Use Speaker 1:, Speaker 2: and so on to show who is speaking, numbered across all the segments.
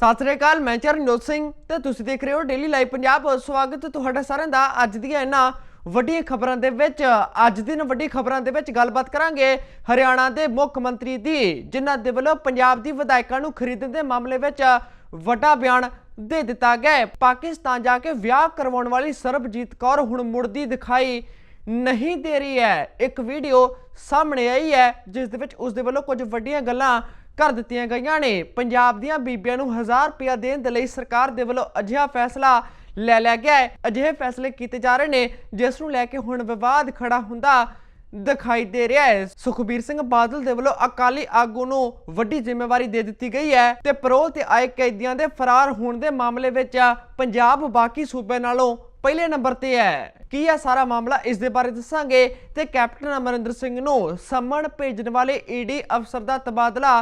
Speaker 1: ਸਤਿ ਸ੍ਰੀ ਅਕਾਲ, ਮੈਂ ਚਰਨਜੋਤ ਸਿੰਘ ਤੇ ਤੁਸੀਂ ਦੇਖ ਰਹੇ ਹੋ ਡੇਲੀ ਲਾਈਵ ਪੰਜਾਬ। ਸਵਾਗਤ ਤੁਹਾਡਾ ਸਾਰਿਆਂ ਦਾ ਅੱਜ ਦੀਆਂ ਇਹਨਾਂ ਵੱਡੀਆਂ ਖਬਰਾਂ ਦੇ ਵਿੱਚ। ਅੱਜ ਦਿਨ ਵੱਡੀ ਖਬਰਾਂ ਦੇ ਵਿੱਚ ਗੱਲਬਾਤ ਕਰਾਂਗੇ ਹਰਿਆਣਾ ਦੇ ਮੁੱਖ ਮੰਤਰੀ ਦੀ, ਜਿਨ੍ਹਾਂ ਦੇ ਵੱਲੋਂ ਪੰਜਾਬ ਦੀ ਵਿਧਾਇਕਾਂ ਨੂੰ ਖਰੀਦਣ ਦੇ ਮਾਮਲੇ ਵਿੱਚ ਵੱਡਾ ਬਿਆਨ ਦੇ ਦਿੱਤਾ ਗਿਆ ਪਾਕਿਸਤਾਨ ਜਾ ਕੇ ਵਿਆਹ ਕਰਵਾਉਣ ਵਾਲੀ ਸਰਬਜੀਤ ਕੌਰ ਹੁਣ ਮੁੜਦੀ ਦਿਖਾਈ ਨਹੀਂ ਦੇ ਰਹੀ ਹੈ। ਇੱਕ ਵੀਡੀਓ ਸਾਹਮਣੇ ਆਈ ਹੈ, ਜਿਸ ਦੇ ਵਿੱਚ ਉਸ ਦੇ ਵੱਲੋਂ ਕੁਝ ਵੱਡੀਆਂ ਗੱਲਾਂ ਕਰ ਦਿੱਤੀਆਂ ਗਈਆਂ ਨੇ। ਪੰਜਾਬ ਦੀਆਂ ਬੀਬੀਆਂ ਨੂੰ 1000 ਰੁਪਇਆ ਦੇਣ ਦੇ ਲਈ ਸਰਕਾਰ ਦੇ ਵੱਲੋਂ ਅਜਿਹਾ ਫੈਸਲਾ ਲੈ ਲਿਆ ਗਿਆ ਹੈ। ਅਜਿਹੇ ਫੈਸਲੇ ਕੀਤੇ ਜਾ ਰਹੇ ਨੇ, ਜਿਸ ਨੂੰ ਲੈ ਕੇ ਹੁਣ ਵਿਵਾਦ ਖੜਾ ਹੁੰਦਾ ਦਿਖਾਈ ਦੇ ਰਿਹਾ ਹੈ। ਸੁਖਬੀਰ ਸਿੰਘ ਬਾਦਲ ਦੇ ਵੱਲੋਂ ਅਕਾਲੀ ਆਗੂ ਨੂੰ ਵੱਡੀ ਜ਼ਿੰਮੇਵਾਰੀ ਦੇ ਦਿੱਤੀ ਗਈ ਹੈ ਤੇ ਪਰੋਲ ਤੇ ਆਏ ਕੈਦੀਆਂ ਦੇ ਫਰਾਰ ਹੋਣ ਦੇ ਮਾਮਲੇ ਵਿੱਚ ਪੰਜਾਬ ਬਾਕੀ ਸੂਬੇ ਨਾਲੋਂ ਪਹਿਲੇ ਨੰਬਰ ਤੇ ਹੈ। ਕੀ ਹੈ ਸਾਰਾ ਮਾਮਲਾ ਇਸ ਦੇ ਬਾਰੇ ਦੱਸਾਂਗੇ ਤੇ ਕੈਪਟਨ ਅਮਰਿੰਦਰ ਸਿੰਘ ਨੂੰ ਸੰਮਣ ਭੇਜਣ ਵਾਲੇ ਈਡੀ ਅਫਸਰ ਦਾ ਤਬਾਦਲਾ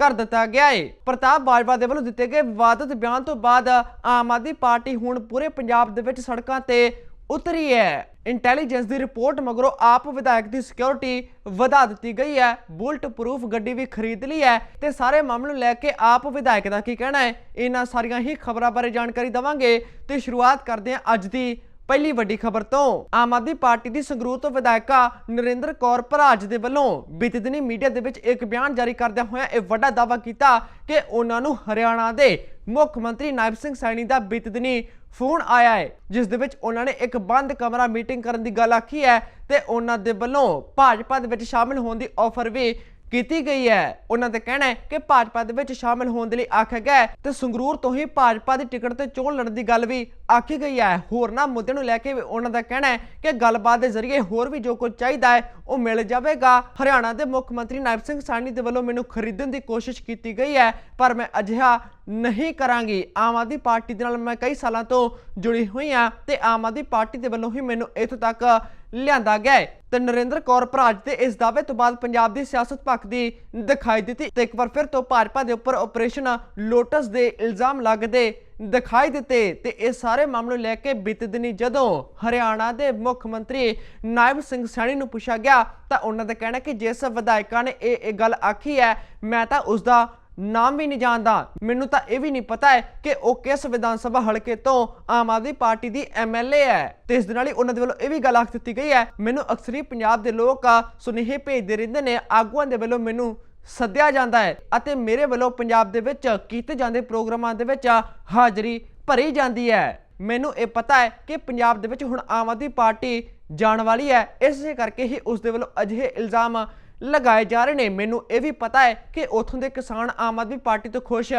Speaker 1: ਕਰ ਦਿੱਤਾ ਗਿਆ ਹੈ ਪ੍ਰਤਾਪ ਬਾਜਵਾ ਦੇ ਵੱਲੋਂ ਦਿੱਤੇ ਗਏ ਵਿਵਾਦਤ ਬਿਆਨ ਤੋਂ ਬਾਅਦ ਆਮ ਆਦਮੀ ਪਾਰਟੀ ਹੁਣ ਪੂਰੇ ਪੰਜਾਬ ਦੇ ਵਿੱਚ ਸੜਕਾਂ ਤੇ ਉਤਰੀ ਹੈ। ਇੰਟੈਲੀਜੈਂਸ ਦੀ ਰਿਪੋਰਟ ਮਗਰੋਂ ਆਪ ਵਿਧਾਇਕ ਦੀ ਸਿਕਿਉਰਿਟੀ ਵਧਾ ਦਿੱਤੀ ਗਈ ਹੈ। ਬੁਲਟ ਪ੍ਰੂਫ ਗੱਡੀ ਵੀ ਖਰੀਦ ਲਈ ਹੈ ਤੇ ਸਾਰੇ ਮਾਮਲੇ ਨੂੰ ਲੈ ਕੇ ਆਪ ਵਿਧਾਇਕ ਦਾ ਕੀ ਕਹਿਣਾ ਹੈ, ਇਹਨਾਂ ਸਾਰੀਆਂ ਹੀ ਖਬਰਾਂ ਬਾਰੇ ਜਾਣਕਾਰੀ ਦਵਾਂਗੇ ਤੇ ਸ਼ੁਰੂਆਤ ਕਰਦੇ ਹਾਂ ਅੱਜ ਦੀ ਪਹਿਲੀ ਵੱਡੀ ਖਬਰ ਤੋਂ, ਆਮ ਆਦਮੀ ਪਾਰਟੀ ਦੀ ਸੰਗਰੂਰ ਤੋਂ ਵਿਧਾਇਕਾ ਨਰਿੰਦਰ ਕੌਰ ਭਰਾਜ ਦੇ ਵੱਲੋਂ ਬੀਤੇ ਦਿਨੀ ਮੀਡੀਆ ਦੇ ਵਿੱਚ ਇੱਕ ਬਿਆਨ ਜਾਰੀ ਕਰਦਿਆਂ ਹੋਇਆ ਇਹ ਵੱਡਾ ਦਾਅਵਾ ਕੀਤਾ ਕਿ ਉਹਨਾਂ ਨੂੰ ਹਰਿਆਣਾ ਦੇ ਮੁੱਖ ਮੰਤਰੀ ਨਾਇਬ ਸਿੰਘ ਸੈਣੀ ਦਾ ਬੀਤੇ ਦਿਨੀ ਫੋਨ ਆਇਆ ਹੈ, ਜਿਸ ਦੇ ਵਿੱਚ ਉਹਨਾਂ ਨੇ ਇੱਕ ਬੰਦ ਕਮਰਾ ਮੀਟਿੰਗ ਕਰਨ ਦੀ ਗੱਲ ਆਖੀ ਹੈ ਤੇ ਉਹਨਾਂ ਦੇ ਵੱਲੋਂ ਭਾਜਪਾ ਦੇ ਵਿੱਚ ਸ਼ਾਮਿਲ ਹੋਣ ਦੀ ਆਫਰ ਵੀ ਕੀਤੀ ਗਈ ਹੈ। ਉਹਨਾਂ ਦਾ ਕਹਿਣਾ ਹੈ ਕਿ ਭਾਜਪਾ ਦੇ ਵਿੱਚ ਸ਼ਾਮਿਲ ਹੋਣ ਦੇ ਲਈ ਆਖਿਆ ਗਿਆ ਹੈ ਤੇ ਸੰਗਰੂਰ ਤੋਂ ਹੀ ਭਾਜਪਾ ਦੀ ਟਿਕਟ ਤੇ ਚੋਣ ਲੜਨ ਦੀ ਗੱਲ ਵੀ ਆਖੀ ਗਈ ਹੈ। ਹੋਰਨਾਂ ਮੁੱਦਿਆਂ ਨੂੰ ਲੈ ਕੇ ਵੀ ਉਹਨਾਂ ਦਾ ਕਹਿਣਾ ਹੈ ਕਿ ਗੱਲਬਾਤ ਦੇ ਜ਼ਰੀਏ ਹੋਰ ਵੀ ਜੋ ਕੁਝ ਚਾਹੀਦਾ ਹੈ, ਉਹ ਮਿਲ ਜਾਵੇਗਾ। ਹਰਿਆਣਾ ਦੇ ਮੁੱਖ ਮੰਤਰੀ ਨਾਇਬ ਸਿੰਘ ਸਾਨੀ ਦੇ ਵੱਲੋਂ ਮੈਨੂੰ ਖਰੀਦਣ ਦੀ ਕੋਸ਼ਿਸ਼ ਕੀਤੀ ਗਈ ਹੈ, ਪਰ ਮੈਂ ਅਜਿਹਾ ਨਹੀਂ ਕਰਾਂਗੀ। ਆਮ ਆਦਮੀ ਪਾਰਟੀ ਦੇ ਨਾਲ ਮੈਂ ਕਈ ਸਾਲਾਂ ਤੋਂ ਜੁੜੀ ਹੋਈ ਹਾਂ ਤੇ ਆਮ ਆਦਮੀ ਪਾਰਟੀ ਦੇ ਵੱਲੋਂ ਹੀ ਮੈਨੂੰ ਇੱਥੋਂ ਤੱਕ ਲਿਆਂਦਾ ਗਿਆ ਤੇ ਨਰਿੰਦਰ ਕੌਰ ਭਰਾਜ ਦੇ ਇਸ ਦਾਅਵੇ ਤੋਂ ਬਾਅਦ ਪੰਜਾਬ ਦੀ ਸਿਆਸਤ ਭਖਦੀ ਦਿਖਾਈ ਦਿੱਤੀ ਤੇ ਇੱਕ ਵਾਰ ਫਿਰ ਤੋਂ ਭਾਜਪਾ ਦੇ ਉੱਪਰ ਆਪਰੇਸ਼ਨ ਲੋਟਸ ਦੇ ਇਲਜ਼ਾਮ ਲੱਗਦੇ ਦਿਖਾਈ ਦਿੱਤੇ ਤੇ ਇਹ ਸਾਰੇ ਮਾਮਲੇ ਨੂੰ ਲੈ ਕੇ ਬੀਤੇ ਦਿਨੀ ਜਦੋਂ ਹਰਿਆਣਾ ਦੇ ਮੁੱਖ ਮੰਤਰੀ ਨਾਇਬ ਸਿੰਘ ਸੈਣੀ ਨੂੰ ਪੁੱਛਿਆ ਗਿਆ ਤਾਂ ਉਹਨਾਂ ਦਾ ਕਹਿਣਾ ਕਿ ਜਿਸ ਵਿਧਾਇਕਾਂ ਨੇ ਇਹ ਇਹ ਗੱਲ ਆਖੀ ਹੈ, ਮੈਂ ਤਾਂ ਉਸ ਦਾ ਨਾਮ ਵੀ ਨਹੀਂ ਜਾਣਦਾ। ਮੈਨੂੰ ਤਾਂ ਇਹ ਵੀ ਨਹੀਂ ਪਤਾ ਹੈ ਕਿ ਉਹ ਕਿਸ ਵਿਧਾਨ ਸਭਾ ਹਲਕੇ ਤੋਂ ਆਮ ਆਦਮੀ ਪਾਰਟੀ ਦੀ ਐਮਐਲਏ ਹੈ। ਤੇ ਇਸ ਦੇ ਨਾਲ ਹੀ ਉਹਨਾਂ ਦੇ ਵੱਲੋਂ ਇਹ ਵੀ ਗੱਲ ਆਖ ਦਿੱਤੀ ਗਈ ਹੈ, ਮੈਨੂੰ ਅਕਸਰੀ ਪੰਜਾਬ ਦੇ ਲੋਕ ਸੁਨੇਹੇ ਭੇਜਦੇ ਰਹਿੰਦੇ ਨੇ, ਆਗੂਆਂ ਦੇ ਵੱਲੋਂ ਮੈਨੂੰ ਸੱਦਿਆ ਜਾਂਦਾ ਹੈ ਅਤੇ ਮੇਰੇ ਵੱਲੋਂ ਪੰਜਾਬ ਦੇ ਵਿੱਚ ਕੀਤੇ ਜਾਂਦੇ ਪ੍ਰੋਗਰਾਮਾਂ ਦੇ ਵਿੱਚ ਹਾਜ਼ਰੀ ਭਰੀ ਜਾਂਦੀ ਹੈ। ਮੈਨੂੰ ਇਹ ਪਤਾ ਹੈ ਕਿ ਪੰਜਾਬ ਦੇ ਵਿੱਚ ਹੁਣ ਆਮ ਆਦਮੀ ਪਾਰਟੀ ਜਾਣ ਵਾਲੀ ਹੈ। ਇਸੇ ਕਰਕੇ ਹੀ ਉਸ ਦੇ ਵੱਲੋਂ ਅਜਿਹੇ ਇਲਜ਼ਾਮ ਲਗਾਏ ਜਾ ਰਹੇ ਨੇ। ਮੈਨੂੰ ਇਹ ਵੀ ਪਤਾ ਹੈ ਕਿ ਉਥੋਂ ਦੇ ਕਿਸਾਨ ਆਮ ਆਦਮੀ ਪਾਰਟੀ ਤੋਂ ਖੁਸ਼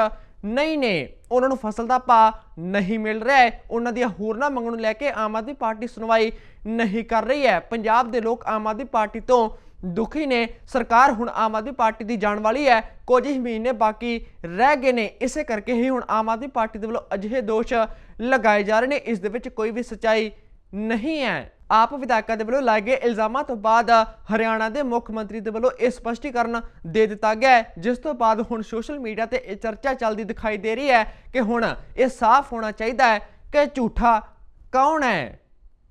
Speaker 1: ਨਹੀਂ ਨੇ। ਉਹਨਾਂ ਨੂੰ ਫਸਲ ਦਾ ਭਾਅ ਨਹੀਂ ਮਿਲ ਰਿਹਾ ਹੈ। ਉਹਨਾਂ ਦੀਆਂ ਹੋਰਨਾਂ ਮੰਗਾਂ ਨੂੰ ਲੈ ਕੇ ਆਮ ਆਦਮੀ ਪਾਰਟੀ ਸੁਣਵਾਈ ਨਹੀਂ ਕਰ ਰਹੀ ਹੈ। ਪੰਜਾਬ ਦੇ ਲੋਕ ਆਮ ਆਦਮੀ ਪਾਰਟੀ ਤੋਂ ਦੁਖੀ ਨੇ। ਸਰਕਾਰ ਹੁਣ ਆਮ ਆਦਮੀ ਪਾਰਟੀ ਦੀ ਜਾਣ ਵਾਲੀ ਹੈ। ਕੁਝ ਹੀ ਮਹੀਨੇ ਬਾਕੀ ਰਹਿ ਗਏ ਨੇ। ਇਸੇ ਕਰਕੇ ਹੀ ਹੁਣ ਆਮ ਆਦਮੀ ਪਾਰਟੀ ਦੇ ਵੱਲੋਂ ਅਜਿਹੇ ਦੋਸ਼ ਲਗਾਏ ਜਾ ਰਹੇ ਨੇ। ਇਸ ਦੇ ਵਿੱਚ ਕੋਈ ਵੀ ਸੱਚਾਈ ਨਹੀਂ ਹੈ। ਆਪ ਵਿਧਾਇਕਾਂ ਦੇ ਵੱਲੋਂ ਲਾਏ ਗਏ ਇਲਜ਼ਾਮਾਂ ਤੋਂ ਬਾਅਦ ਹਰਿਆਣਾ ਦੇ ਮੁੱਖ ਮੰਤਰੀ ਦੇ ਵੱਲੋਂ ਇਹ ਸਪਸ਼ਟੀਕਰਨ ਦੇ ਦਿੱਤਾ ਗਿਆ ਜਿਸ ਤੋਂ ਬਾਅਦ ਹੁਣ ਸੋਸ਼ਲ ਮੀਡੀਆ ਤੇ ਇਹ ਚਰਚਾ ਚੱਲਦੀ ਦਿਖਾਈ ਦੇ ਰਹੀ ਹੈ ਕਿ ਹੁਣ ਇਹ ਸਾਫ਼ ਹੋਣਾ ਚਾਹੀਦਾ ਹੈ ਕਿ ਝੂਠਾ ਕੌਣ ਹੈ?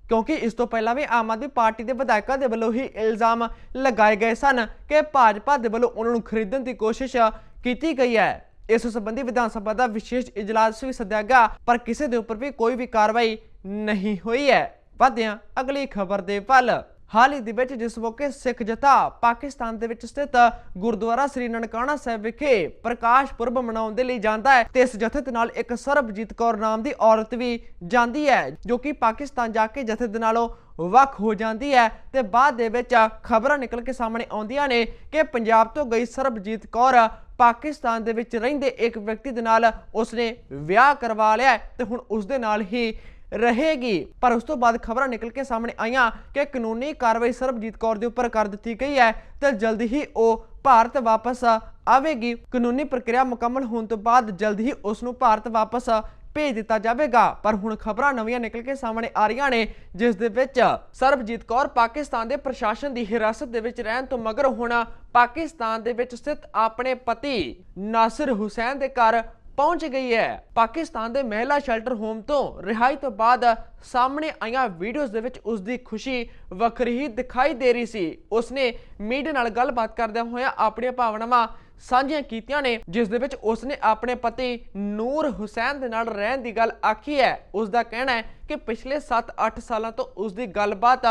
Speaker 1: ਕਿਉਂਕਿ ਇਸ ਤੋਂ ਪਹਿਲਾਂ ਵੀ ਆਮ ਆਦਮੀ ਪਾਰਟੀ ਦੇ ਵਿਧਾਇਕਾਂ ਦੇ ਵੱਲੋਂ ਹੀ ਇਲਜ਼ਾਮ ਲਗਾਏ ਗਏ ਸਨ ਕਿ ਭਾਜਪਾ ਦੇ ਵੱਲੋਂ ਉਹਨਾਂ ਨੂੰ ਖਰੀਦਣ ਦੀ ਕੋਸ਼ਿਸ਼ ਕੀਤੀ ਗਈ ਹੈ। ਇਸ ਸੰਬੰਧੀ ਵਿਧਾਨ ਸਭਾ ਦਾ ਵਿਸ਼ੇਸ਼ ਇਜਲਾਸ ਵੀ ਸੱਦਿਆ ਗਿਆ, ਪਰ ਕਿਸੇ ਦੇ ਉੱਪਰ ਵੀ ਕੋਈ ਵੀ ਕਾਰਵਾਈ ਨਹੀਂ ਹੋਈ ਹੈ। ਵਧਦੇ ਅਗਲੀ ਖਬਰ ਦੇ ਵੱਲ। ਹਾਲ ਹੀ ਦੇ ਵਿੱਚ ਜਿਸ ਮੌਕੇ ਸਿੱਖ ਜਥਾ ਪਾਕਿਸਤਾਨ ਦੇ ਵਿੱਚ ਸਥਿਤ ਗੁਰਦੁਆਰਾ ਸ੍ਰੀ ਨਨਕਾਣਾ ਸਾਹਿਬ ਵਿਖੇ ਪ੍ਰਕਾਸ਼ ਪੁਰਬ ਮਨਾਉਣ ਦੇ ਲਈ ਜਾਂਦਾ ਹੈ ਤੇ ਇਸ ਜਥੇ ਦੇ ਨਾਲ ਇੱਕ ਸਰਬਜੀਤ ਕੌਰ ਨਾਮ ਦੀ ਔਰਤ ਵੀ ਜਾਂਦੀ ਹੈ, ਜੋ ਕਿ ਪਾਕਿਸਤਾਨ ਜਾ ਕੇ ਜਥੇ ਦੇ ਨਾਲੋਂ ਵੱਖ ਹੋ ਜਾਂਦੀ ਹੈ। ਤੇ ਬਾਅਦ ਦੇ ਵਿੱਚ ਖਬਰਾਂ ਨਿਕਲ ਕੇ ਸਾਹਮਣੇ ਆਉਂਦੀਆਂ ਨੇ ਕਿ ਪੰਜਾਬ ਤੋਂ ਗਈ ਸਰਬਜੀਤ ਕੌਰ ਪਾਕਿਸਤਾਨ ਦੇ ਵਿੱਚ ਰਹਿੰਦੇ ਇੱਕ ਵਿਅਕਤੀ ਦੇ ਨਾਲ ਉਸਨੇ ਵਿਆਹ ਕਰਵਾ ਲਿਆ ਤੇ ਹੁਣ ਉਸ ਦੇ ਨਾਲ ਹੀ ਰਹੇਗੀ। ਪਰ ਉਸ ਤੋਂ ਬਾਅਦ ਖਬਰਾਂ ਨਿਕਲ ਕੇ ਸਾਹਮਣੇ ਆਈਆਂ ਕਿ ਕਾਨੂੰਨੀ ਕਾਰਵਾਈ ਸਰਬਜੀਤ ਕੌਰ ਦੇ ਉੱਪਰ ਕਰ ਦਿੱਤੀ ਗਈ ਹੈ ਤੇ ਜਲਦੀ ਹੀ ਉਹ ਭਾਰਤ ਵਾਪਸ ਆਵੇਗੀ। ਕਾਨੂੰਨੀ ਪ੍ਰਕਿਰਿਆ ਮੁਕੰਮਲ ਹੋਣ ਤੋਂ ਬਾਅਦ ਜਲਦੀ ਹੀ ਉਸ ਨੂੰ ਭਾਰਤ ਵਾਪਸ ਭੇਜ ਦਿੱਤਾ ਜਾਵੇਗਾ। ਪਰ ਹੁਣ ਖਬਰਾਂ ਨਵੀਆਂ ਨਿਕਲ ਕੇ ਸਾਹਮਣੇ ਆ ਰਹੀਆਂ ਨੇ, ਜਿਸ ਦੇ ਵਿੱਚ ਸਰਬਜੀਤ ਕੌਰ ਪਾਕਿਸਤਾਨ ਦੇ ਪ੍ਰਸ਼ਾਸਨ ਦੀ ਹਿਰਾਸਤ ਦੇ ਵਿੱਚ ਰਹਿਣ ਤੋਂ ਮਗਰ ਹੁਣ ਪਾਕਿਸਤਾਨ ਦੇ ਵਿੱਚ ਸਥਿਤ ਆਪਣੇ ਪਤੀ ਨਾਸਿਰ ਹੁਸੈਨ ਦੇ ਘਰ ਪਹੁੰਚ ਗਈ ਹੈ। ਪਾਕਿਸਤਾਨ ਦੇ ਮਹਿਲਾ ਸ਼ੈਲਟਰ ਹੋਮ ਤੋਂ ਰਿਹਾਈ ਤੋਂ ਬਾਅਦ ਸਾਹਮਣੇ ਆਈਆਂ ਵੀਡੀਓਜ਼ ਦੇ ਵਿੱਚ ਉਸ ਦੀ ਖੁਸ਼ੀ ਵੱਖਰੀ ਹੀ ਦਿਖਾਈ ਦੇ ਰਹੀ ਸੀ। ਉਸਨੇ ਮੀਡੀਆ ਨਾਲ ਗੱਲਬਾਤ ਕਰਦਿਆਂ ਹੋਇਆ ਆਪਣੀਆਂ ਭਾਵਨਾਵਾਂ ਸਾਂਝੀਆਂ ਕੀਤੀਆਂ ਨੇ, ਜਿਸ ਦੇ ਵਿੱਚ ਉਸਨੇ ਆਪਣੇ ਪਤੀ ਨੂਰ ਹੁਸੈਨ ਦੇ ਨਾਲ ਰਹਿਣ ਦੀ ਗੱਲ ਆਖੀ ਹੈ। ਉਸ ਦਾ ਕਹਿਣਾ ਹੈ ਕਿ ਪਿਛਲੇ 7-8 ਸਾਲਾਂ ਤੋਂ ਉਸ ਦੀ ਗੱਲਬਾਤ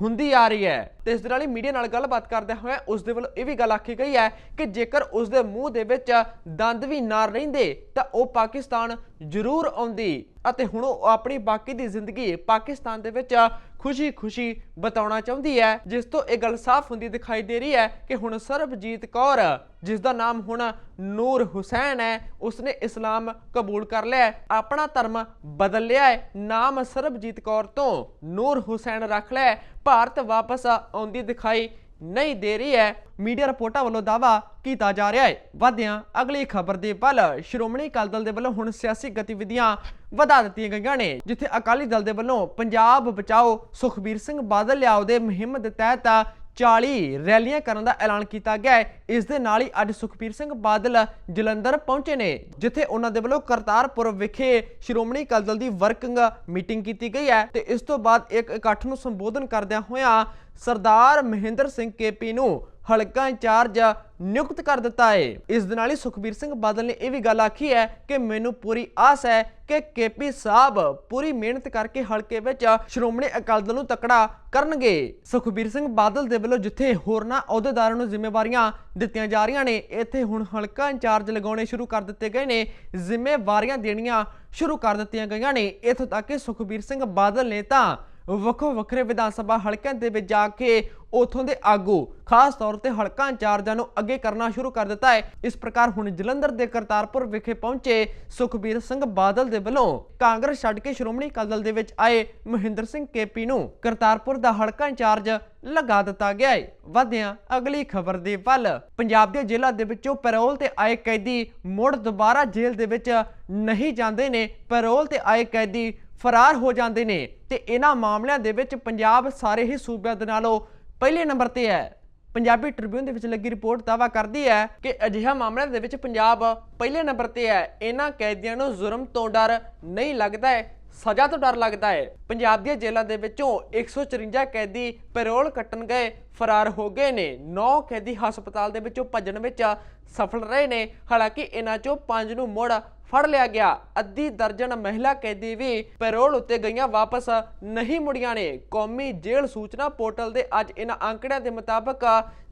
Speaker 1: ਹੁੰਦੀ ਆ ਰਹੀ ਹੈ। ਤੇ ਇਸ ਦੇ ਨਾਲ ਹੀ ਮੀਡੀਆ ਨਾਲ ਗੱਲਬਾਤ ਕਰਦਿਆਂ ਹੋਇਆ ਉਸ ਦੇ ਵੱਲੋਂ ਇਹ ਵੀ ਗੱਲ ਆਖੀ ਗਈ ਹੈ ਕਿ ਜੇਕਰ ਉਸ ਦੇ ਮੂੰਹ ਦੇ ਵਿੱਚ ਦੰਦ ਵੀ ਨਾ ਰਹਿੰਦੇ, ਤਾਂ ਉਹ ਪਾਕਿਸਤਾਨ ਜ਼ਰੂਰ ਆਉਂਦੀ। ਅਤੇ ਹੁਣ ਉਹ ਆਪਣੀ ਬਾਕੀ ਦੀ ਜ਼ਿੰਦਗੀ ਪਾਕਿਸਤਾਨ ਦੇ ਵਿੱਚ ਖੁਸ਼ੀ-ਖੁਸ਼ੀ ਬਤਾਉਣਾ ਚਾਹੁੰਦੀ ਹੈ, ਜਿਸ ਤੋਂ ਇਹ ਗੱਲ ਸਾਫ਼ ਹੁੰਦੀ ਦਿਖਾਈ ਦੇ ਰਹੀ ਹੈ ਕਿ ਹੁਣ ਸਰਬਜੀਤ ਕੌਰ, ਜਿਸ ਦਾ ਨਾਮ ਹੁਣ ਨੂਰ ਹੁਸੈਨ ਹੈ, ਉਸਨੇ ਇਸਲਾਮ ਕਬੂਲ ਕਰ ਲਿਆ ਆਪਣਾ ਧਰਮ ਬਦਲ ਲਿਆ ਹੈ, ਨਾਮ ਸਰਬਜੀਤ ਕੌਰ ਤੋਂ ਨੂਰ ਹੁਸੈਨ ਰੱਖ ਲਿਆ ਭਾਰਤ ਵਾਪਸ ਆਉਂਦੀ ਦਿਖਾਈ ਨਹੀਂ ਦੇ ਰਹੀ ਹੈ। ਮੀਡੀਆ ਰਿਪੋਰਟਾਂ ਵੱਲੋਂ ਦਾਵਾ ਕੀਤਾ ਜਾ ਰਿਹਾ ਹੈ। ਵਧਿਆਂ, ਅਗਲੀ ਖਬਰ ਦੇ ਪਲ ਸ਼੍ਰੋਮਣੀ ਅਕਾਲੀ ਦਲ ਦੇ ਵੱਲੋਂ ਹੁਣ ਸਿਆਸੀ ਗਤੀਵਿਧੀਆਂ ਵਧਾ ਦਿੱਤੀਆਂ ਗਈਆਂ ਨੇ, ਜਿੱਥੇ ਅਕਾਲੀ ਦਲ ਦੇ ਵੱਲੋਂ ਪੰਜਾਬ ਬਚਾਓ, ਸੁਖਬੀਰ ਸਿੰਘ ਬਾਦਲ ਲਿਆਓ ਦੇ ਮੁਹਿੰਮ ਦੇ ਤਹਿਤ 40 ਰੈਲੀਆਂ ਕਰਨ ਦਾ ਐਲਾਨ ਕੀਤਾ ਗਿਆ ਹੈ। ਇਸ ਦੇ ਨਾਲ ਹੀ ਅੱਜ ਸੁਖਬੀਰ ਸਿੰਘ ਬਾਦਲ ਜਲੰਧਰ ਪਹੁੰਚੇ ਨੇ, ਜਿੱਥੇ ਉਹਨਾਂ ਦੇ ਵੱਲੋਂ ਕਰਤਾਰਪੁਰ ਵਿਖੇ ਸ਼੍ਰੋਮਣੀ ਅਕਾਲੀ ਦਲ ਦੀ ਵਰਕਿੰਗ ਮੀਟਿੰਗ ਕੀਤੀ ਗਈ ਹੈ ਤੇ ਇਸ ਤੋਂ ਬਾਅਦ ਇੱਕ ਇਕੱਠ ਨੂੰ ਸੰਬੋਧਨ ਕਰਦਿਆਂ ਹੋਇਆਂ ਸਰਦਾਰ ਮਹਿੰਦਰ ਸਿੰਘ ਕੇਪੀ ਨੂੰ ਹਲਕਾ ਇੰਚਾਰਜ ਨਿਯੁਕਤ ਕਰ ਦਿੱਤਾ ਹੈ ਇਸ ਦੇ ਨਾਲ ਹੀ ਸੁਖਬੀਰ ਸਿੰਘ ਬਾਦਲ ਨੇ ਇਹ ਵੀ ਗੱਲ ਆਖੀ ਹੈ ਕਿ ਮੈਨੂੰ ਪੂਰੀ ਆਸ ਹੈ ਕਿ ਕੇਪੀ ਸਾਹਿਬ ਪੂਰੀ ਮਿਹਨਤ ਕਰਕੇ ਹਲਕੇ ਵਿੱਚ ਸ਼੍ਰੋਮਣੀ ਅਕਾਲੀ ਦਲ ਨੂੰ ਤਕੜਾ ਕਰਨਗੇ। ਸੁਖਬੀਰ ਸਿੰਘ ਬਾਦਲ ਦੇ ਵੱਲੋਂ ਜਿੱਥੇ ਹੋਰਨਾਂ ਅਹੁਦੇਦਾਰਾਂ ਨੂੰ ਜ਼ਿੰਮੇਵਾਰੀਆਂ ਦਿੱਤੀਆਂ ਜਾ ਰਹੀਆਂ ਨੇ, ਇੱਥੇ ਹੁਣ ਹਲਕਾ ਇੰਚਾਰਜ ਲਗਾਉਣੇ ਸ਼ੁਰੂ ਕਰ ਦਿੱਤੇ ਗਏ ਨੇ। ਜ਼ਿੰਮੇਵਾਰੀਆਂ ਦੇਣੀਆਂ ਸ਼ੁਰੂ ਕਰ ਦਿੱਤੀਆਂ ਗਈਆਂ ਨੇ। ਇੱਥੋਂ ਤੱਕ ਕਿ ਸੁਖਬੀਰ ਸਿੰਘ ਬਾਦਲ ਨੇ ਤਾਂ ਵੱਖੋ ਵੱਖਰੇ ਵਿਧਾਨ ਸਭਾ ਹਲਕਿਆਂ ਦੇ ਵਿੱਚ ਜਾ ਕੇ ਉਥੋਂ ਦੇ ਆਗੂ, ਖਾਸ ਤੌਰ ਤੇ ਹਲਕਾ ਇੰਚਾਰਜਾਂ ਨੂੰ ਅੱਗੇ ਕਰਨਾ ਸ਼ੁਰੂ ਕਰ ਦਿੱਤਾ ਹੈ। ਇਸ ਪ੍ਰਕਾਰ ਹੁਣ ਜਲੰਧਰ ਦੇ ਕਰਤਾਰਪੁਰ ਵਿਖੇ ਪਹੁੰਚੇ ਸੁਖਬੀਰ ਸਿੰਘ ਬਾਦਲ ਦੇ ਵੱਲੋਂ ਕਾਂਗਰਸ ਛੱਡ ਕੇ ਸ਼੍ਰੋਮਣੀ ਅਕਾਲੀ ਦਲ ਦੇ ਵਿੱਚ ਆਏ ਮਹਿੰਦਰ ਸਿੰਘ ਕੇਪੀ ਨੂੰ ਕਰਤਾਰਪੁਰ ਦਾ ਹਲਕਾ ਇੰਚਾਰਜ ਲਗਾ ਦਿੱਤਾ ਗਿਆ ਹੈ। ਵਧਿਆਂ ਅਗਲੀ ਖਬਰ ਦੇ ਵੱਲ, ਪੰਜਾਬ ਦੇ ਜ਼ਿਲ੍ਹਾ ਦੇ ਵਿੱਚੋਂ ਪੈਰੋਲ ਤੇ ਆਏ ਕੈਦੀ ਮੁੜ ਦੁਬਾਰਾ ਜੇਲ੍ਹ ਦੇ ਵਿੱਚ ਨਹੀਂ ਜਾਂਦੇ ਨੇ। ਪੈਰੋਲ ਤੇ ਆਏ ਕੈਦੀ ਫਰਾਰ ਹੋ ਜਾਂਦੇ ਨੇ ਤੇ ਇਹਨਾਂ ਮਾਮਲਿਆਂ ਦੇ ਵਿੱਚ ਪੰਜਾਬ ਸਾਰੇ ਹੀ ਸੂਬਿਆਂ ਦੇ ਨਾਲੋਂ ਪਹਿਲੇ ਨੰਬਰ ਤੇ ਹੈ। ਪੰਜਾਬੀ ਟ੍ਰਿਬਿਊਨ ਦੇ ਵਿੱਚ ਲੱਗੀ ਰਿਪੋਰਟ ਦਾਵਾ ਕਰਦੀ ਹੈ ਕਿ ਅਜਿਹਾ ਮਾਮਲਿਆਂ ਦੇ ਵਿੱਚ ਪੰਜਾਬ ਪਹਿਲੇ ਨੰਬਰ ਤੇ ਹੈ। ਇਹਨਾਂ ਕੈਦੀਆਂ ਨੂੰ ਜ਼ੁਰਮ ਤੋਂ ਡਰ ਨਹੀਂ ਲੱਗਦਾ ਹੈ, ਸਜ਼ਾ ਤੋਂ ਡਰ ਲੱਗਦਾ ਹੈ। ਪੰਜਾਬ ਦੀਆਂ ਜੇਲ੍ਹਾਂ ਦੇ ਵਿੱਚੋਂ 154 ਕੈਦੀ ਪੈਰੋਲ ਕੱਟਣ ਗਏ ਫਰਾਰ ਹੋ ਗਏ ਨੇ। 9 ਕੈਦੀ ਹਸਪਤਾਲ ਦੇ ਵਿੱਚੋਂ ਭੱਜਣ ਵਿੱਚ ਸਫਲ ਰਹੇ ਨੇ। ਹਾਲਾਂਕਿ ਇਹਨਾਂ ਚੋਂ 5 ਨੂੰ ਮੁੜ ਫੜ ਲਿਆ ਗਿਆ। ਅੱਧੀ ਦਰਜਨ ਮਹਿਲਾ ਕੈਦੀ ਵੀ ਪੈਰੋਲ ਉੱਤੇ ਗਈਆਂ, ਵਾਪਸ ਨਹੀਂ ਮੁੜੀਆਂ ਨੇ। ਕੌਮੀ ਜੇਲ੍ਹ ਸੂਚਨਾ ਪੋਰਟਲ ਦੇ ਅੱਜ ਇਹਨਾਂ ਅੰਕੜਿਆਂ ਦੇ ਮੁਤਾਬਕ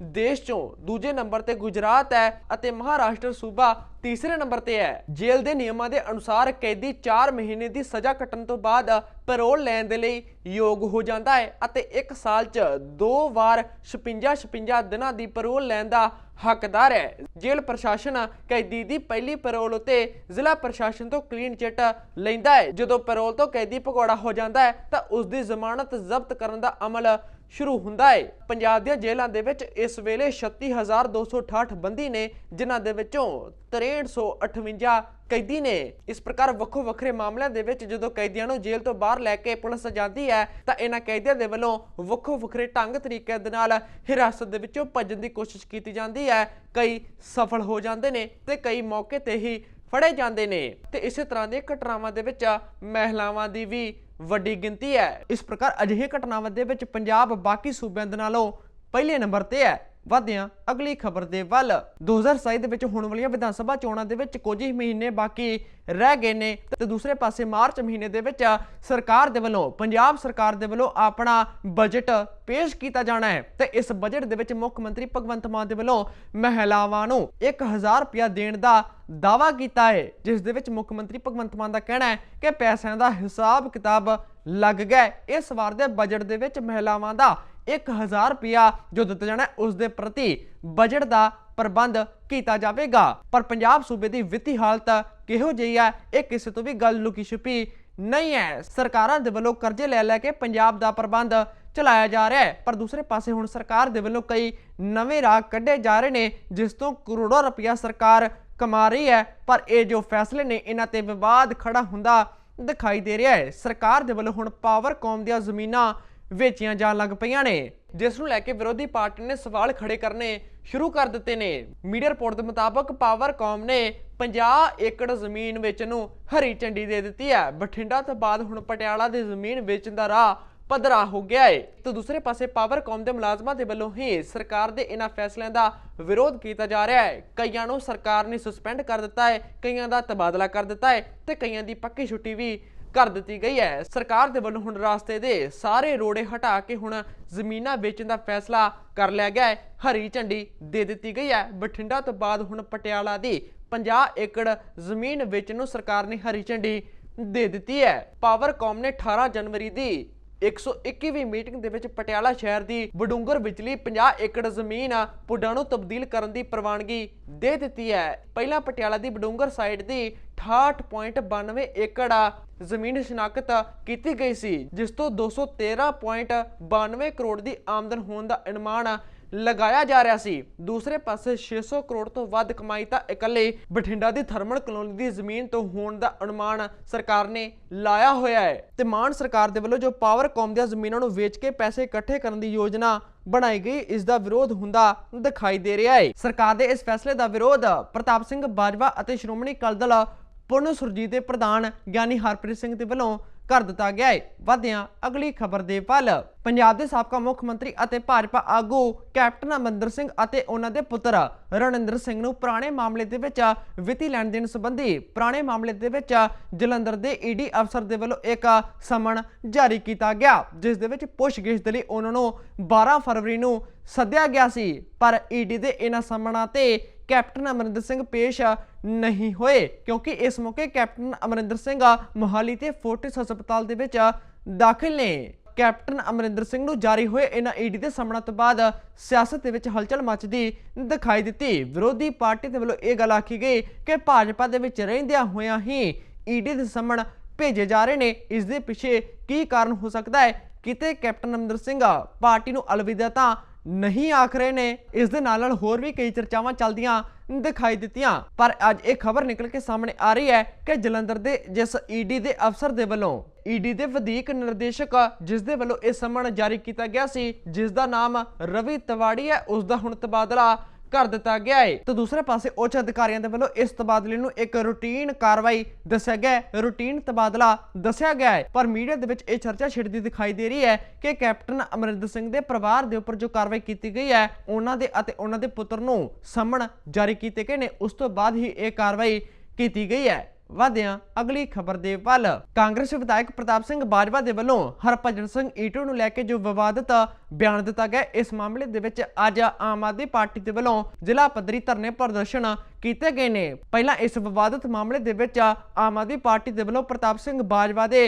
Speaker 1: ਦੇਸ਼ ਚੋਂ ਦੂਜੇ ਨੰਬਰ ਤੇ ਗੁਜਰਾਤ ਹੈ ਅਤੇ ਮਹਾਰਾਸ਼ਟਰ ਸੂਬਾ ਤੀਸਰੇ ਨੰਬਰ ਤੇ ਹੈ। ਜੇਲ੍ਹ ਦੇ ਨਿਯਮਾਂ ਦੇ ਅਨੁਸਾਰ ਕੈਦੀ 4 ਮਹੀਨੇ ਦੀ ਸਜ਼ਾ ਕੱਟਣ ਤੋਂ ਬਾਅਦ ਪੈਰੋਲ ਲੈਣ ਦੇ ਲਈ ਯੋਗ ਹੋ ਜਾਂਦਾ ਹੈ ਅਤੇ 1 ਸਾਲ 'ਚ ਦੋ ਵਾਰ 56 56 ਦਿਨਾਂ ਦੀ ਪੈਰੋਲ ਲੈਣ ਦਾ ਹੱਕਦਾਰ ਹੈ। ਜੇਲ੍ਹ ਪ੍ਰਸ਼ਾਸਨ ਕੈਦੀ ਦੀ ਪਹਿਲੀ ਪੈਰੋਲ ਉਤੇ ਜ਼ਿਲ੍ਹਾ ਪ੍ਰਸ਼ਾਸਨ ਤੋਂ ਕਲੀਨ ਚਿੱਟ ਲੈਂਦਾ ਹੈ। ਜਦੋਂ ਪੈਰੋਲ ਤੋਂ ਕੈਦੀ ਭਗੌੜਾ ਹੋ ਜਾਂਦਾ ਹੈ, ਤਾਂ ਉਸ ਦੀ ਜ਼ਮਾਨਤ ਜ਼ਬਤ ਕਰਨ ਦਾ ਅਮਲ ਸ਼ੁਰੂ ਹੁੰਦਾ ਹੈ। ਪੰਜਾਬ ਦੀਆਂ ਜੇਲ੍ਹਾਂ ਦੇ ਵਿੱਚ ਇਸ ਵੇਲੇ 36268 ਬੰਦੀ ਨੇ, ਜਿਨ੍ਹਾਂ ਦੇ ਵਿੱਚੋਂ 6358 ਕੈਦੀ ਨੇ। ਇਸ ਪ੍ਰਕਾਰ ਵੱਖੋ ਵੱਖਰੇ ਮਾਮਲਿਆਂ ਦੇ ਵਿੱਚ ਜਦੋਂ ਕੈਦੀਆਂ ਨੂੰ ਜੇਲ੍ਹ ਤੋਂ ਬਾਹਰ ਲੈ ਕੇ ਪੁਲਿਸ ਜਾਂਦੀ ਹੈ, ਤਾਂ ਇਹਨਾਂ ਕੈਦੀਆਂ ਦੇ ਵੱਲੋਂ ਵੱਖੋ ਵੱਖਰੇ ਢੰਗ ਤਰੀਕੇ ਦੇ ਨਾਲ ਹਿਰਾਸਤ ਦੇ ਵਿੱਚੋਂ ਭੱਜਣ ਦੀ ਕੋਸ਼ਿਸ਼ ਕੀਤੀ ਜਾਂਦੀ ਹੈ ਕਈ ਸਫਲ ਹੋ ਜਾਂਦੇ ਨੇ ਤੇ ਕਈ ਮੌਕੇ ਤੇ ਹੀ ਫੜੇ ਜਾਂਦੇ ਨੇ। ਤੇ ਇਸੇ ਤਰ੍ਹਾਂ ਦੀਆਂ ਘਟਨਾਵਾਂ ਦੇ ਵਿੱਚ ਮਹਿਲਾਵਾਂ ਦੀ ਵੀ ਵੱਡੀ ਗਿਣਤੀ ਹੈ। ਇਸ ਪ੍ਰਕਾਰ ਅਜਿਹੇ ਘਟਨਾਵਾਂ ਦੇ ਵਿੱਚ ਪੰਜਾਬ ਬਾਕੀ ਸੂਬਿਆਂ ਦੇ ਨਾਲੋਂ ਪਹਿਲੇ ਨੰਬਰ ਤੇ ਹੈ। ਵਧਿਆਂ। ਅਗਲੀ ਖਬਰ ਦੇ ਵੱਲ। 2027 ਦੇ ਵਿੱਚ ਹੋਣ ਵਾਲੀਆਂ ਵਿਧਾਨ ਸਭਾ ਚੋਣਾਂ ਦੇ ਵਿੱਚ ਕੁਝ ਹੀ ਮਹੀਨੇ ਬਾਕੀ ਰਹਿ ਗਏ ਨੇ। ਤੇ ਦੂਸਰੇ ਪਾਸੇ ਮਾਰਚ ਮਹੀਨੇ ਦੇ ਵਿੱਚ ਸਰਕਾਰ ਦੇ ਵੱਲੋਂ, ਪੰਜਾਬ ਸਰਕਾਰ ਦੇ ਵੱਲੋਂ ਆਪਣਾ ਬਜਟ ਪੇਸ਼ ਕੀਤਾ ਜਾਣਾ ਹੈ। ਤੇ ਇਸ ਬਜਟ ਦੇ ਵਿੱਚ ਮੁੱਖ ਮੰਤਰੀ ਭਗਵੰਤ ਮਾਨ ਦੇ ਵੱਲੋਂ ਮਹਿਲਾਵਾਂ ਨੂੰ 1000 ਰੁਪਇਆ ਦੇਣ ਦਾ ਦਾਵਾ ਕੀਤਾ ਹੈ। ਜਿਸ ਦੇ ਵਿੱਚ ਮੁੱਖ ਮੰਤਰੀ ਭਗਵੰਤ ਮਾਨ ਦਾ ਕਹਿਣਾ ਹੈ ਕਿ ਪੈਸਿਆਂ ਦਾ ਹਿਸਾਬ ਕਿਤਾਬ ਲੱਗ ਗਿਆ ਇਸ ਵਾਰ ਦੇ ਬਜਟ ਦੇ ਵਿੱਚ ਮਹਿਲਾਵਾਂ ਦਾ 1000 ਰੁਪਇਆ ਜੋ ਦਿੱਤਾ ਜਾਣਾ ਹੈ, ਉਸ ਦੇ ਪ੍ਰਤੀ ਬਜਟ ਦਾ ਪ੍ਰਬੰਧ ਕੀਤਾ ਜਾਵੇਗਾ। ਪਰ ਪੰਜਾਬ ਸੂਬੇ ਦੀ ਵਿੱਤੀ ਹਾਲਤ ਕਿਹੋ ਜਿਹੀ ਹੈ ਇਹ ਕਿਸੇ ਤੋਂ ਵੀ ਗੱਲ ਲੁਕੀ ਛੁਪੀ ਨਹੀਂ ਹੈ। ਸਰਕਾਰਾਂ ਦੇ ਵੱਲੋਂ ਕਰਜ਼ੇ ਲੈ ਲੈ ਕੇ ਪੰਜਾਬ ਦਾ ਪ੍ਰਬੰਧ ਚਲਾਇਆ ਜਾ ਰਿਹਾ ਹੈ ਪਰ ਦੂਸਰੇ ਪਾਸੇ ਹੁਣ ਸਰਕਾਰ ਦੇ ਵੱਲੋਂ ਕਈ ਨਵੇਂ ਰਾਹ ਕੱਢੇ ਜਾ ਰਹੇ ਨੇ ਜਿਸ ਤੋਂ ਕਰੋੜਾਂ ਰੁਪਇਆ ਸਰਕਾਰ ਕਮਾ ਰਹੀ ਹੈ ਪਰ ਇਹ ਜੋ ਫੈਸਲੇ ਨੇ ਇਹਨਾਂ ਤੇ ਵਿਵਾਦ ਖੜਾ ਹੁੰਦਾ ਦਿਖਾਈ ਦੇ ਰਿਹਾ ਹੈ। ਸਰਕਾਰ ਦੇ ਵੱਲੋਂ ਹੁਣ ਪਾਵਰ ਕੌਮ ਦੀਆਂ ਜ਼ਮੀਨਾਂ ਵੇਚੀਆਂ ਜਾਣ ਲੱਗ ਪਈਆਂ ਨੇ। ਜਿਸ ਨੂੰ ਲੈ ਕੇ ਵਿਰੋਧੀ ਪਾਰਟੀ ਨੇ ਸਵਾਲ ਖੜੇ ਕਰਨੇ ਸ਼ੁਰੂ ਕਰ ਦਿੱਤੇ ਨੇ। ਮੀਡੀਆ ਰਿਪੋਰਟ ਦੇ ਮੁਤਾਬਕ ਪਾਵਰਕੌਮ ਨੇ 50 ਏਕੜ ਜ਼ਮੀਨ ਵੇਚਣ ਨੂੰ ਹਰੀ ਝੰਡੀ ਦੇ ਦਿੱਤੀ ਹੈ। ਬਠਿੰਡਾ ਤੋਂ ਬਾਅਦ ਹੁਣ ਪਟਿਆਲਾ ਦੀ ਜ਼ਮੀਨ ਵੇਚਣ ਦਾ ਰਾਹ ਪੱਧਰਾ ਹੋ ਗਿਆ ਏ। ਤੇ ਦੂਸਰੇ ਪਾਸੇ ਪਾਵਰਕਾਮ ਦੇ ਮੁਲਾਜ਼ਮਾਂ ਦੇ ਵੱਲੋਂ ਹੀ ਸਰਕਾਰ ਦੇ ਇਹਨਾਂ ਫੈਸਲਿਆਂ ਦਾ ਵਿਰੋਧ ਕੀਤਾ ਜਾ ਰਿਹਾ ਹੈ। ਕਈਆਂ ਨੂੰ ਸਰਕਾਰ ਨੇ ਸਸਪੈਂਡ ਕਰ ਦਿੱਤਾ ਹੈ, ਕਈਆਂ ਦਾ ਤਬਾਦਲਾ ਕਰ ਦਿੱਤਾ ਹੈ ਤੇ ਕਈਆਂ ਦੀ ਪੱਕੀ ਛੁੱਟੀ ਵੀ ਕਰ ਦਿੱਤੀ ਗਈ ਹੈ। ਸਰਕਾਰ ਦੇ ਵੱਲੋਂ ਹੁਣ ਰਾਸਤੇ ਦੇ ਸਾਰੇ ਰੋੜੇ ਹਟਾ ਕੇ ਹੁਣ ਜ਼ਮੀਨਾਂ ਵੇਚਣ ਦਾ ਫੈਸਲਾ ਕਰ ਲਿਆ ਗਿਆ ਹੈ। ਹਰੀ ਝੰਡੀ ਦੇ ਦਿੱਤੀ ਗਈ ਹੈ। ਬਠਿੰਡਾ ਤੋਂ ਬਾਅਦ ਹੁਣ ਪਟਿਆਲਾ ਦੀ 50 ਏਕੜ ਜ਼ਮੀਨ ਵੇਚਣ ਨੂੰ ਸਰਕਾਰ ਨੇ ਹਰੀ ਝੰਡੀ ਦੇ ਦਿੱਤੀ ਹੈ। ਪਾਵਰਕਾਮ ਨੇ 18 ਜਨਵਰੀ ਦੀ 121ਵੀਂ ਮੀਟਿੰਗ ਦੇ ਵਿੱਚ ਪਟਿਆਲਾ ਸ਼ਹਿਰ ਦੀ ਬਡੂੰਗਰ ਵਿਚਲੀ 50 ਏਕੜ ਜ਼ਮੀਨ ਪੁੱਡਾਂ ਨੂੰ ਤਬਦੀਲ ਕਰਨ ਦੀ ਪ੍ਰਵਾਨਗੀ ਦੇ ਦਿੱਤੀ ਹੈ। ਪਹਿਲਾਂ ਪਟਿਆਲਾ ਦੀ ਬਡੂੰਗਰ ਸਾਈਡ ਦੀ 68.92 ਏਕੜ ਜ਼ਮੀਨ ਸ਼ਨਾਖਤ ਕੀਤੀ ਗਈ ਸੀ, ਜਿਸ ਤੋਂ 213.92 ਕਰੋੜ ਦੀ ਆਮਦਨ ਹੋਣ ਦਾ ਅਨੁਮਾਨ ਲਗਾਇਆ ਜਾ ਰਿਹਾ ਸੀ। ਦੂਸਰੇ ਪਾਸੇ 600 ਕਰੋੜ ਤੋਂ ਵੱਧ ਕਮਾਈ ਤਾਂ ਇਕੱਲੇ ਬਠਿੰਡਾ ਦੀ ਥਰਮਲ ਕਲੋਨੀ ਦੀ ਜ਼ਮੀਨ ਤੋਂ ਹੋਣ ਦਾ ਅਨੁਮਾਨ ਸਰਕਾਰ ਨੇ ਲਾਇਆ ਹੋਇਆ ਹੈ ਤੇ ਮਾਨ ਸਰਕਾਰ ਦੇ ਵੱਲੋਂ ਜੋ ਪਾਵਰਕਾਮ ਦੀਆਂ ਜ਼ਮੀਨਾਂ ਨੂੰ ਵੇਚ ਕੇ ਪੈਸੇ ਇਕੱਠੇ ਕਰਨ ਦੀ ਯੋਜਨਾ ਬਣਾਈ ਗਈ, ਇਸ ਦਾ ਵਿਰੋਧ ਹੁੰਦਾ ਦਿਖਾਈ ਦੇ ਰਿਹਾ ਹੈ। ਸਰਕਾਰ ਦੇ ਇਸ ਫੈਸਲੇ ਦਾ ਵਿਰੋਧ ਪ੍ਰਤਾਪ ਸਿੰਘ ਬਾਜਵਾ ਅਤੇ ਸ਼੍ਰੋਮਣੀ ਅਕਾਲੀ ਦਲ ਪੁਰਨ ਸੁਰਜੀਤ ਦੇ ਪ੍ਰਧਾਨ ਗਿਆਨੀ ਹਰਪ੍ਰੀਤ ਸਿੰਘ ਦੇ ਵੱਲੋਂ ਕਰ ਦਿੱਤਾ ਗਿਆ ਹੈ ਵਧਿਆਂ ਅਗਲੀ ਖਬਰ ਦੇ ਵੱਲ। ਪੰਜਾਬ ਦੇ ਸਾਬਕਾ ਮੁੱਖ ਮੰਤਰੀ ਅਤੇ ਭਾਜਪਾ ਆਗੂ ਕੈਪਟਨ ਅਮਰਿੰਦਰ ਸਿੰਘ ਅਤੇ ਉਹਨਾਂ ਦੇ ਪੁੱਤਰ ਰਣਿੰਦਰ ਸਿੰਘ ਨੂੰ ਪੁਰਾਣੇ ਮਾਮਲੇ ਦੇ ਵਿੱਚ ਵਿੱਤੀ ਲੈਣ ਦੇਣ ਸੰਬੰਧੀ ਪੁਰਾਣੇ ਮਾਮਲੇ ਦੇ ਵਿੱਚ ਜਲੰਧਰ ਦੇ ਈਡੀ ਅਫਸਰ ਦੇ ਵੱਲੋਂ ਇੱਕ ਸਮਨ ਜਾਰੀ ਕੀਤਾ ਗਿਆ, ਜਿਸ ਦੇ ਵਿੱਚ ਪੁੱਛਗਿੱਛ ਦੇ ਲਈ ਉਹਨਾਂ ਨੂੰ 12 ਫਰਵਰੀ ਨੂੰ ਸੱਦਿਆ ਗਿਆ ਸੀ। ਪਰ ਈਡੀ ਦੇ ਇਹਨਾਂ ਸਮਨਾਂ ਤੇ ਕੈਪਟਨ ਅਮਰਿੰਦਰ ਸਿੰਘ ਪੇਸ਼ ਨਹੀਂ ਹੋਏ। ਕਿਉਂਕਿ ਇਸ ਮੌਕੇ ਕੈਪਟਨ ਅਮਰਿੰਦਰ ਸਿੰਘ ਮੋਹਾਲੀ ਤੇ ਫੋਰਟਿਸ ਹਸਪਤਾਲ ਦੇ ਵਿੱਚ ਦਾਖਲ ਨੇ। ਕੈਪਟਨ ਅਮਰਿੰਦਰ ਸਿੰਘ ਨੂੰ ਜਾਰੀ ਹੋਏ ਇਹਨਾਂ ਈਡੀ ਦੇ ਸਾਹਮਣਾ ਤੋਂ ਬਾਅਦ ਸਿਆਸਤ ਦੇ ਵਿੱਚ ਹਲਚਲ ਮਚਦੀ ਦਿਖਾਈ ਦਿੱਤੀ। ਵਿਰੋਧੀ ਪਾਰਟੀ ਦੇ ਵੱਲੋਂ ਇਹ ਗੱਲ ਆਖੀ ਗਈ ਕਿ ਭਾਜਪਾ ਦੇ ਵਿੱਚ ਰਹਿੰਦਿਆਂ ਹੋਇਆਂ ਹੀ ਈਡੀ ਦੇ ਸਾਹਮਣ ਭੇਜੇ ਜਾ ਰਹੇ ਨੇ। ਇਸ ਦੇ ਪਿੱਛੇ ਕੀ ਕਾਰਨ ਹੋ ਸਕਦਾ ਹੈ? ਕਿਤੇ ਕੈਪਟਨ ਅਮਰਿੰਦਰ ਸਿੰਘ ਪਾਰਟੀ ਨੂੰ ਅਲਵਿਦਾ ਤਾਂ ਨਹੀਂ ਆਖ ਰਹੇ ਨੇ। ਇਸ ਦੇ ਨਾਲ ਨਾਲ ਹੋਰ ਵੀ ਕਈ ਚਰਚਾਵਾਂ ਚੱਲਦੀਆਂ ਦਿਖਾਈ ਦਿੱਤੀਆਂ। ਪਰ ਅੱਜ ਇਹ ਖਬਰ ਨਿਕਲ ਕੇ ਸਾਹਮਣੇ ਆ ਰਹੀ ਹੈ ਕਿ ਜਲੰਧਰ ਦੇ ਜਿਸ ਈਡੀ ਦੇ ਅਫਸਰ ਦੇ ਵੱਲੋਂ ਈਡੀ ਦੇ ਵਧੀਕ ਨਿਰਦੇਸ਼ਕ ਜਿਸ ਦੇ ਵੱਲੋਂ ਇਹ ਸਮਣ ਜਾਰੀ ਕੀਤਾ ਗਿਆ ਸੀ, ਜਿਸ ਦਾ ਨਾਮ ਰਵੀ ਤਵਾੜੀ ਹੈ, ਉਸ ਦਾ ਹੁਣ ਤਬਾਦਲਾ ਕਰ ਦਿੱਤਾ ਗਿਆ ਹੈ ਤੇ ਦੂਸਰੇ ਪਾਸੇ ਉੱਚ ਅਧਿਕਾਰੀਆਂ ਦੇ ਵੱਲੋਂ ਇਸ ਤਬਾਦਲੇ ਨੂੰ ਇੱਕ ਰੂਟੀਨ ਕਾਰਵਾਈ ਦੱਸਿਆ ਗਿਆ ਹੈ ਰੂਟੀਨ ਤਬਾਦਲਾ ਦੱਸਿਆ ਗਿਆ ਹੈ ਪਰ ਮੀਡੀਆ ਦੇ ਵਿੱਚ ਇਹ ਚਰਚਾ ਛਿੜਦੀ ਦਿਖਾਈ ਦੇ ਰਹੀ ਹੈ ਕਿ ਕੈਪਟਨ ਅਮਰਿੰਦਰ ਸਿੰਘ ਦੇ ਪਰਿਵਾਰ ਦੇ ਉੱਪਰ ਜੋ ਕਾਰਵਾਈ ਕੀਤੀ ਗਈ ਹੈ ਉਹਨਾਂ ਦੇ ਅਤੇ ਉਹਨਾਂ ਦੇ ਪੁੱਤਰ ਨੂੰ ਸਮਣ ਜਾਰੀ ਕੀਤੇ ਗਏ ਨੇ। ਉਸ ਤੋਂ ਬਾਅਦ ਹੀ ਇਹ ਕਾਰਵਾਈ ਕੀਤੀ ਗਈ ਹੈ ਵਧਿਆਂ, ਅਗਲੀ ਖਬਰ ਦੇ ਵੱਲ। ਕਾਂਗਰਸ ਵਿਧਾਇਕ ਪ੍ਰਤਾਪ ਸਿੰਘ ਬਾਜਵਾ ਦੇ ਵੱਲੋਂ ਹਰਭਜਨ ਸਿੰਘ ਈਟੋ ਨੂੰ ਲੈ ਕੇ ਜੋ ਵਿਵਾਦਤ ਬਿਆਨ ਦਿੱਤਾ ਗਿਆ, ਇਸ ਮਾਮਲੇ ਦੇ ਵਿੱਚ ਅੱਜ ਆਮ ਆਦਮੀ ਪਾਰਟੀ ਦੇ ਵੱਲੋਂ ਜ਼ਿਲ੍ਹਾ ਪੱਧਰੀ ਧਰਨੇ ਪ੍ਰਦਰਸ਼ਨ ਕੀਤੇ ਗਏ ਨੇ। ਪਹਿਲਾਂ ਇਸ ਵਿਵਾਦਤ ਮਾਮਲੇ ਦੇ ਵਿੱਚ ਆਮ ਆਦਮੀ ਪਾਰਟੀ ਦੇ ਵੱਲੋਂ ਪ੍ਰਤਾਪ ਸਿੰਘ ਬਾਜਵਾ ਦੇ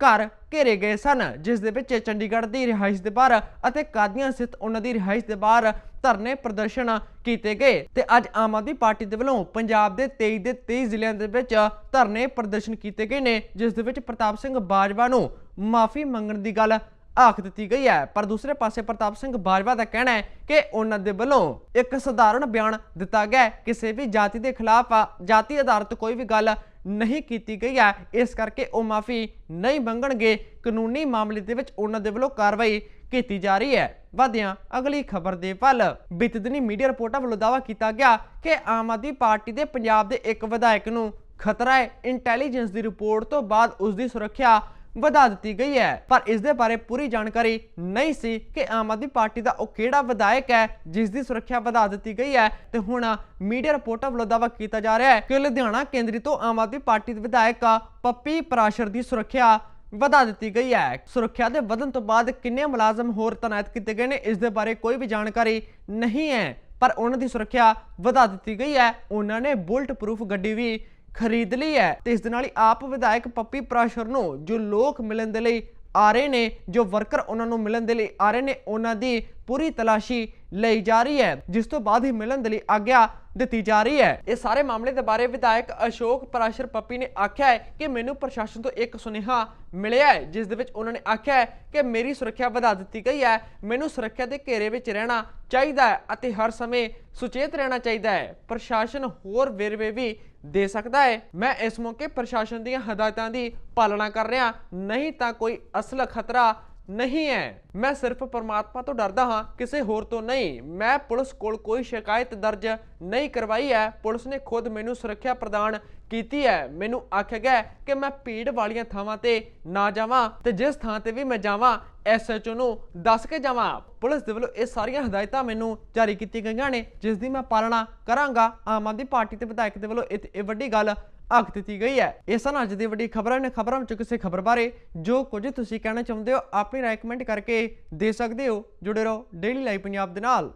Speaker 1: ਘਰ ਘੇਰੇ ਗਏ ਸਨ, ਜਿਸ ਦੇ ਵਿੱਚ ਚੰਡੀਗੜ੍ਹ ਦੀ ਰਿਹਾਇਸ਼ ਦੇ ਬਾਹਰ ਅਤੇ ਕਾਦੀਆਂ ਸਥਿਤ ਉਹਨਾਂ ਦੀ ਰਿਹਾਇਸ਼ ਦੇ ਬਾਹਰ ਧਰਨੇ ਪ੍ਰਦਰਸ਼ਨ ਕੀਤੇ ਗਏ ਤੇ ਅੱਜ ਆਮ ਆਦਮੀ ਪਾਰਟੀ ਦੇ ਵੱਲੋਂ ਪੰਜਾਬ ਦੇ 23 ਦੇ 23 ਜ਼ਿਲ੍ਹਿਆਂ ਦੇ ਵਿੱਚ ਧਰਨੇ ਪ੍ਰਦਰਸ਼ਨ ਕੀਤੇ ਗਏ ਨੇ, ਜਿਸ ਦੇ ਵਿੱਚ ਪ੍ਰਤਾਪ ਸਿੰਘ ਬਾਜਵਾ ਨੂੰ ਮਾਫੀ ਮੰਗਣ ਦੀ ਗੱਲ ਆਖ ਦਿੱਤੀ ਗਈ ਹੈ। ਪਰ ਦੂਸਰੇ ਪਾਸੇ ਪ੍ਰਤਾਪ ਸਿੰਘ ਬਾਜਵਾ ਦਾ ਕਹਿਣਾ ਹੈ ਕਿ ਉਹਨਾਂ ਦੇ ਵੱਲੋਂ ਇੱਕ ਸਧਾਰਨ ਬਿਆਨ ਦਿੱਤਾ ਗਿਆ ਕਿਸੇ ਵੀ ਜਾਤੀ ਦੇ ਖਿਲਾਫ, ਜਾਤੀ ਆਧਾਰਿਤ ਕੋਈ ਵੀ ਗੱਲ ਨਹੀਂ ਕੀਤੀ ਗਈ ਹੈ ਇਸ ਕਰਕੇ ਉਹ ਮਾਫੀ ਨਹੀਂ ਮੰਗਣਗੇ। ਕਾਨੂੰਨੀ ਮਾਮਲੇ ਦੇ ਵਿੱਚ ਉਹਨਾਂ ਦੇ ਵੱਲੋਂ ਕਾਰਵਾਈ ਕੀਤੀ ਜਾ ਰਹੀ ਹੈ। ਵਧਿਆਂ, ਅਗਲੀ ਖਬਰ ਦੇ ਵੱਲ। ਬੀਤੇ ਦਿਨੀ ਮੀਡੀਆ ਰਿਪੋਰਟਾਂ ਵੱਲੋਂ ਦਾਅਵਾ ਕੀਤਾ ਗਿਆ ਕਿ ਆਮ ਆਦਮੀ ਪਾਰਟੀ ਦੇ ਪੰਜਾਬ ਦੇ ਇੱਕ ਵਿਧਾਇਕ ਨੂੰ ਖਤਰਾ ਹੈ। ਇੰਟੈਲੀਜੈਂਸ ਦੀ ਰਿਪੋਰਟ ਤੋਂ ਬਾਅਦ ਉਸ ਦੀ ਸੁਰੱਖਿਆ ਵਧਾ ਦਿੱਤੀ ਗਈ ਹੈ। ਪਰ ਇਸ ਦੇ ਬਾਰੇ ਪੂਰੀ ਜਾਣਕਾਰੀ ਨਹੀਂ ਸੀ ਕਿ ਆਮ ਆਦਮੀ ਪਾਰਟੀ ਦਾ ਉਹ ਕਿਹੜਾ ਵਿਧਾਇਕ ਹੈ ਜਿਸ ਦੀ ਸੁਰੱਖਿਆ ਵਧਾ ਦਿੱਤੀ ਗਈ ਹੈ। ਤੇ ਹੁਣ ਮੀਡੀਆ ਰਿਪੋਰਟਾਂ ਵੱਲੋਂ ਦਾਅਵਾ ਕੀਤਾ ਜਾ ਰਿਹਾ ਹੈ ਕਿ ਲੁਧਿਆਣਾ ਕੇਂਦਰੀ ਤੋਂ ਆਮ ਆਦਮੀ ਪਾਰਟੀ ਦੇ ਵਿਧਾਇਕ ਪੱਪੀ ਪਰਾਸ਼ਰ ਦੀ ਸੁਰੱਖਿਆ ਵਧਾ ਦਿੱਤੀ ਗਈ ਹੈ। ਸੁਰੱਖਿਆ ਦੇ ਵਧਣ ਤੋਂ ਬਾਅਦ ਕਿੰਨੇ ਮੁਲਾਜ਼ਮ ਹੋਰ ਤੈਨਾਤ ਕੀਤੇ ਗਏ ਨੇ ਇਸ ਦੇ ਬਾਰੇ ਕੋਈ ਵੀ ਜਾਣਕਾਰੀ ਨਹੀਂ ਹੈ। ਪਰ ਉਹਨਾਂ ਦੀ ਸੁਰੱਖਿਆ ਵਧਾ ਦਿੱਤੀ ਗਈ ਹੈ। ਉਹਨਾਂ ਨੇ ਬੁਲਟ ਪ੍ਰੂਫ ਗੱਡੀ ਵੀ ਖਰੀਦ ਲਈ ਹੈ ਤੇ ਇਸ ਦੇ ਨਾਲ ਹੀ ਆਪ ਵਿਧਾਇਕ ਪੱਪੀ ਪ੍ਰਾਸ਼ਰ ਨੂੰ ਜੋ ਲੋਕ ਮਿਲਣ ਦੇ ਲਈ ਆ ਰਹੇ ਨੇ, ਜੋ ਵਰਕਰ ਉਹਨਾਂ ਨੂੰ ਮਿਲਣ ਦੇ ਲਈ ਆ ਰਹੇ ਨੇ, ਉਹਨਾਂ ਦੀ ਪੂਰੀ ਤਲਾਸ਼ੀ ਲਈ ਜਾ ਰਹੀ ਹੈ, ਜਿਸ ਤੋਂ ਬਾਅਦ ਹੀ ਮਿਲਣ ਦੇ ਲਈ ਆਗਿਆ ਦਿੱਤੀ ਜਾ ਰਹੀ ਹੈ। ਇਹ ਸਾਰੇ ਮਾਮਲੇ ਦੇ ਬਾਰੇ ਵਿਧਾਇਕ ਅਸ਼ੋਕ ਪਰਾਸ਼ਰ ਪੱਪੀ ਨੇ ਆਖਿਆ ਹੈ ਕਿ ਮੈਨੂੰ ਪ੍ਰਸ਼ਾਸਨ ਤੋਂ ਇੱਕ ਸੁਨੇਹਾ ਮਿਲਿਆ ਹੈ, ਜਿਸ ਦੇ ਵਿੱਚ ਉਹਨਾਂ ਨੇ ਆਖਿਆ ਹੈ ਕਿ ਮੇਰੀ ਸੁਰੱਖਿਆ ਵਧਾ ਦਿੱਤੀ ਗਈ ਹੈ, ਮੈਨੂੰ ਸੁਰੱਖਿਆ ਦੇ ਘੇਰੇ ਵਿੱਚ ਰਹਿਣਾ ਚਾਹੀਦਾ ਹੈ ਅਤੇ ਹਰ ਸਮੇਂ ਸੁਚੇਤ ਰਹਿਣਾ ਚਾਹੀਦਾ ਹੈ। ਪ੍ਰਸ਼ਾਸਨ ਹੋਰ ਵੇਰਵੇ ਵੀ ਦੇ ਸਕਦਾ ਹੈ। ਮੈਂ ਇਸ ਮੌਕੇ ਪ੍ਰਸ਼ਾਸਨ ਦੀਆਂ ਹਦਾਇਤਾਂ ਦੀ ਪਾਲਣਾ ਕਰ ਰਿਹਾ, ਨਹੀਂ ਤਾਂ ਕੋਈ ਅਸਲ ਖਤਰਾ ਨਹੀਂ ਹੈ ਮੈਂ ਸਿਰਫ ਪਰਮਾਤਮਾ ਤੋਂ ਡਰਦਾ ਹਾਂ, ਕਿਸੇ ਹੋਰ ਤੋਂ ਨਹੀਂ। ਮੈਂ ਪੁਲਿਸ ਕੋਲ ਕੋਈ ਸ਼ਿਕਾਇਤ ਦਰਜ ਨਹੀਂ ਕਰਵਾਈ ਹੈ ਪੁਲਿਸ ਨੇ ਖੁਦ ਮੈਨੂੰ ਸੁਰੱਖਿਆ ਪ੍ਰਦਾਨ ਕੀਤੀ ਹੈ ਮੈਨੂੰ ਆਖਿਆ ਗਿਆ ਕਿ ਮੈਂ ਭੀੜ ਵਾਲੀਆਂ ਥਾਵਾਂ ਤੇ ਨਾ ਜਾਵਾਂ ਤੇ ਜਿਸ ਥਾਂ ਤੇ ਵੀ ਮੈਂ ਜਾਵਾਂ ਐਸਐਚਓ ਨੂੰ ਦੱਸ ਕੇ ਜਾਵਾਂ। ਪੁਲਿਸ ਦੇ ਵੱਲੋਂ ਇਹ ਸਾਰੀਆਂ ਹਦਾਇਤਾਂ ਮੈਨੂੰ ਜਾਰੀ ਕੀਤੀਆਂ ਗਈਆਂ ਨੇ, ਜਿਸ ਦੀ ਮੈਂ ਪਾਲਣਾ ਕਰਾਂਗਾ। ਆਮ ਆਦਮੀ ਪਾਰਟੀ ਦੇ ਵਿਧਾਇਕ ਦੇ ਵੱਲੋਂ ਇਹ ਇਹ ਵੱਡੀ ਗੱਲ ਆਖ ਦਿੱਤੀ ਗਈ ਹੈ। ਇਹ ਸਨ ਅੱਜ ਦੀ ਵੱਡੀ ਖਬਰਾਂ ਨੇ ਖਬਰਾਂ ਵਿੱਚ ਕਿਸੇ ਖਬਰ ਬਾਰੇ ਜੋ ਕੁਝ ਤੁਸੀਂ ਕਹਿਣਾ ਚਾਹੁੰਦੇ ਹੋ ਆਪਣੀ ਰਾਏ ਕਮੈਂਟ ਕਰਕੇ ਦੇ ਸਕਦੇ ਹੋ। ਜੁੜੇ ਰਹੋ ਡੇਲੀ ਲਾਈਵ ਪੰਜਾਬ ਦੇ ਨਾਲ।